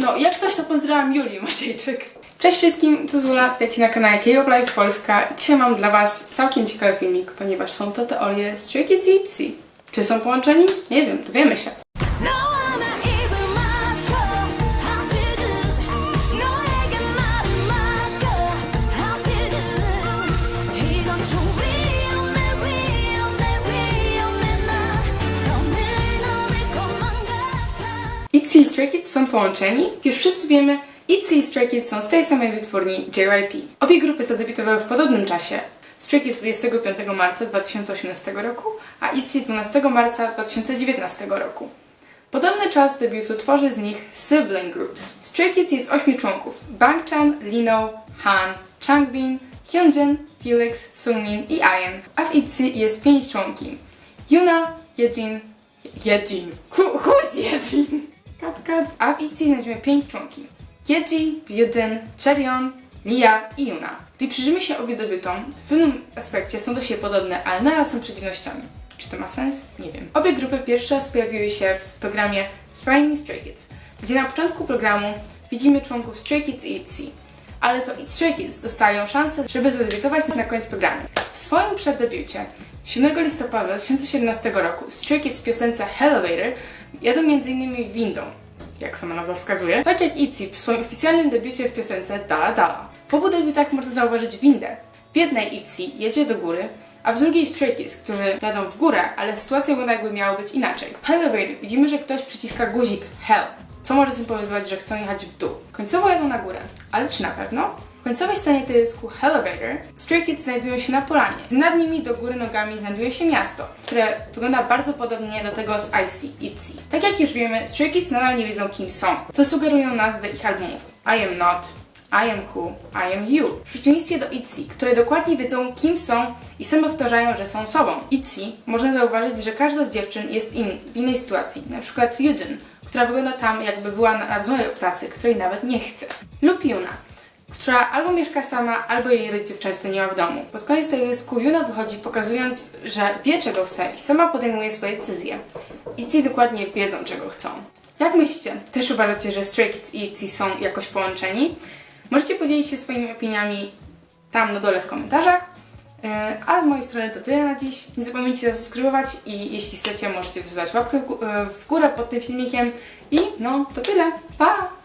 No, jak coś to pozdrawiam Julię Maciejczyk. Cześć wszystkim, tu Zula, witajcie na kanale K-Pop Live Polska. Dzisiaj mam dla Was całkiem ciekawy filmik, ponieważ są to teorie i ITZY. Czy są połączeni? Nie wiem, dowiemy się. ITZY i Stray Kids są połączeni? Już wszyscy wiemy, ITZY i Stray Kids są z tej samej wytwórni JYP. Obie grupy zadebiutowały w podobnym czasie. Stray Kids 25 marca 2018 roku, a ITZY 12 marca 2019 roku. Podobny czas debiutu tworzy z nich sibling groups. Stray Kids jest 8 członków. Bangchan, Lino, Han, Changbin, Hyunjin, Felix, Sungmin i Ian, a w ITZY jest 5 członki. Yuna, Yejin, Yejin. Who, who is Yejin? Kat, kat. A w ITZY znajdziemy 5 członki. Yeji, Byujin, Cheon, Lia i Yuna. Gdy przyjrzymy się obie debiutom, w pewnym aspekcie są do siebie podobne, ale naraz są przeciwnościami. Czy to ma sens? Nie wiem. Obie grupy pierwszy raz pojawiły się w programie Spring Stray Kids, gdzie na początku programu widzimy członków Stray Kids i ITZY. Ale to Stray Kids dostają szansę, żeby zadebiutować na koniec programu. W swoim przeddebiucie 7 listopada 2017 roku Stray Kids w piosence Elevator jadą m.in. windą, jak sama nazwa wskazuje, tak jak ITZY w swoim oficjalnym debiucie w piosence Dala Dala. W obu debiutach można zauważyć windę. W jednej ITZY jedzie do góry, a w drugiej Stray Kids, którzy jadą w górę, ale sytuacja wygląda jakby miała być inaczej. W Elevator widzimy, że ktoś przyciska guzik Hell, co może symbolizować, że chcą jechać w dół. Końcowo jadą na górę, ale czy na pewno? Końcowej scenie teledysku Elevator Stray Kids znajdują się na polanie. Nad nimi do góry nogami znajduje się miasto, które wygląda bardzo podobnie do tego z IC, ITZY. Tak jak już wiemy, Stray Kids nadal nie wiedzą kim są, co sugerują nazwy ich albumów. I am not, I am who, I am you. W przeciwieństwie do ITZY, które dokładnie wiedzą kim są i same powtarzają, że są sobą. ITZY można zauważyć, że każda z dziewczyn jest in, w innej sytuacji, na przykład Yujin, która wygląda tam jakby była na rozmowie pracy, której nawet nie chce. Lub Yuna, która albo mieszka sama, albo jej rodziców często nie ma w domu. Pod koniec teledysku Yuna wychodzi pokazując, że wie czego chce i sama podejmuje swoje decyzje. ITZY dokładnie wiedzą czego chcą. Jak myślicie? Też uważacie, że Stray Kids i ITZY są jakoś połączeni? Możecie podzielić się swoimi opiniami tam na dole w komentarzach. E, A z mojej strony to tyle na dziś. Nie zapomnijcie zasubskrybować i jeśli chcecie, możecie też łapkę e, w górę pod tym filmikiem. I no, to tyle. Pa!